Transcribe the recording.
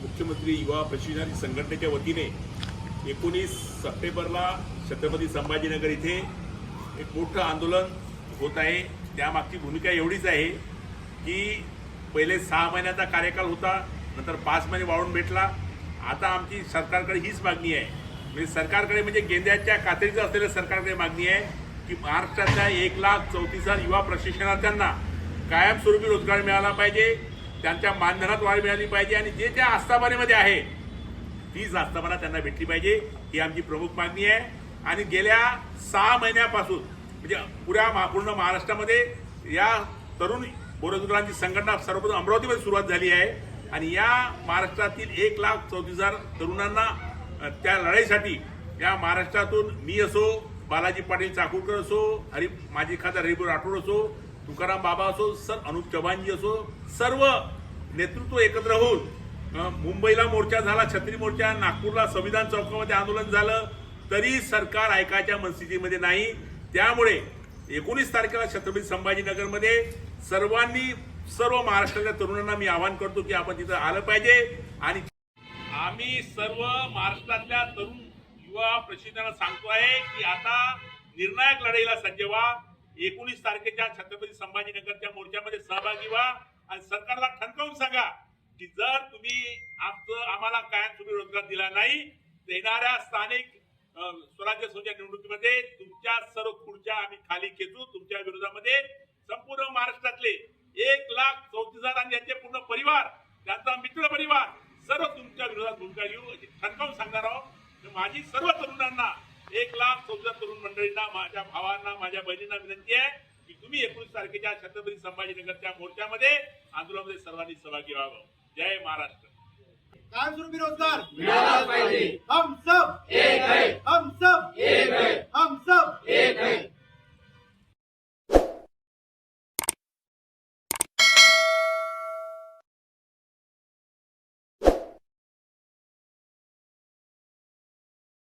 मुख्यमंत्री युवा प्रशिक्षण संघटनेच्या वतीने एकोणीस सप्टेंबरला छत्रपती संभाजीनगर इथे एक मोठं आंदोलन होत आहे. त्यामागची भूमिका एवढीच आहे की पहिले सहा महिन्याचा कार्यकाल होता नंतर पाच महिने वाढून भेटला. आता आमची सरकारकडे हीच मागणी आहे. म्हणजे सरकारकडे म्हणजे गेंद्याच्या कातडीचं असलेल्या सरकारकडे मागणी आहे की महाराष्ट्रातल्या एक लाख चौतीस हजार युवा प्रशिक्षणार्थ्यांना कायमस्वरूपी रोजगार मिळाला पाहिजे. त्यांच्या मानधनात वाढ मिळाली पाहिजे आणि जे त्या आस्थापनेमध्ये आहे तीच आस्थापना त्यांना भेटली पाहिजे ही आमची प्रमुख मागणी आहे. आणि गेल्या सहा महिन्यापासून म्हणजे पुऱ्या महा- पूर्ण महाराष्ट्रामध्ये या तरुण बोरजुरांची संघटना सर्वप्रथम अमरावतीमध्ये सुरुवात झाली आहे. आणि या महाराष्ट्रातील एक लाख चौतीस हजार तरुणांना त्या लढाईसाठी या महाराष्ट्रातून मी असो बालाजी पाटील चाकूरकर असो हरी माजी खासदार हरिभाऊ राठोड असो तुकाराम बाबा असो सर अनुप चव्हाणजी असो सर्व नेतृत्व एकत्र होऊन मुंबईला मोर्चा झाला छत्री मोर्चा नागपूरला संविधान चौकामध्ये आंदोलन झालं तरी सरकार ऐकायच्या मनस्थितीमध्ये नाही. त्यामुळे एकोणीस तारखेला छत्रपती संभाजीनगरमध्ये सर्वांनी सर्व महाराष्ट्रातल्या तरुणांना मी आवाहन करतो की आपण तिथं आलं पाहिजे. आणि आम्ही सर्व महाराष्ट्रातल्या तरुण युवा प्रशिक्षणाला सांगतो आहे की आता निर्णायक लढाईला सज्ज व्हा. एकोणीस तारखेच्या छत्रपती संभाजीनगरच्या मोर्चामध्ये सहभागी व्हा आणि सरकारला ठणकावून सांगा की जर तुम्ही आमचं आम्हाला कायम तुम्ही रोजगार दिला नाही तर येणाऱ्या स्थानिक स्वराज्य संस्थेच्या निवडणुकीमध्ये तुमच्या सर्व खुर्च्या आम्ही खाली खेचू तुमच्या विरोधामध्ये संपूर्ण महाराष्ट्रातले एक लाख चौतीस हजार आणि त्यांचे पूर्ण परिवार त्यांचा मित्र परिवार सर्व तुमच्या विरोधात भूमिका घेऊ ठणकावून सांगणार आहोत. तर माझी सर्व तरुणांना एक लाख चौदा तरुण मंडळींना माझ्या भावांना माझ्या बहिणींना विनंती आहे की तुम्ही एकोणीस तारखेच्या छत्रपती संभाजीनगरच्या मोर्चामध्ये आंदोलनामध्ये सर्वांनी सहभागी व्हावं. जय महाराष्ट्र. कायमस्वरूपी रोजगार. हम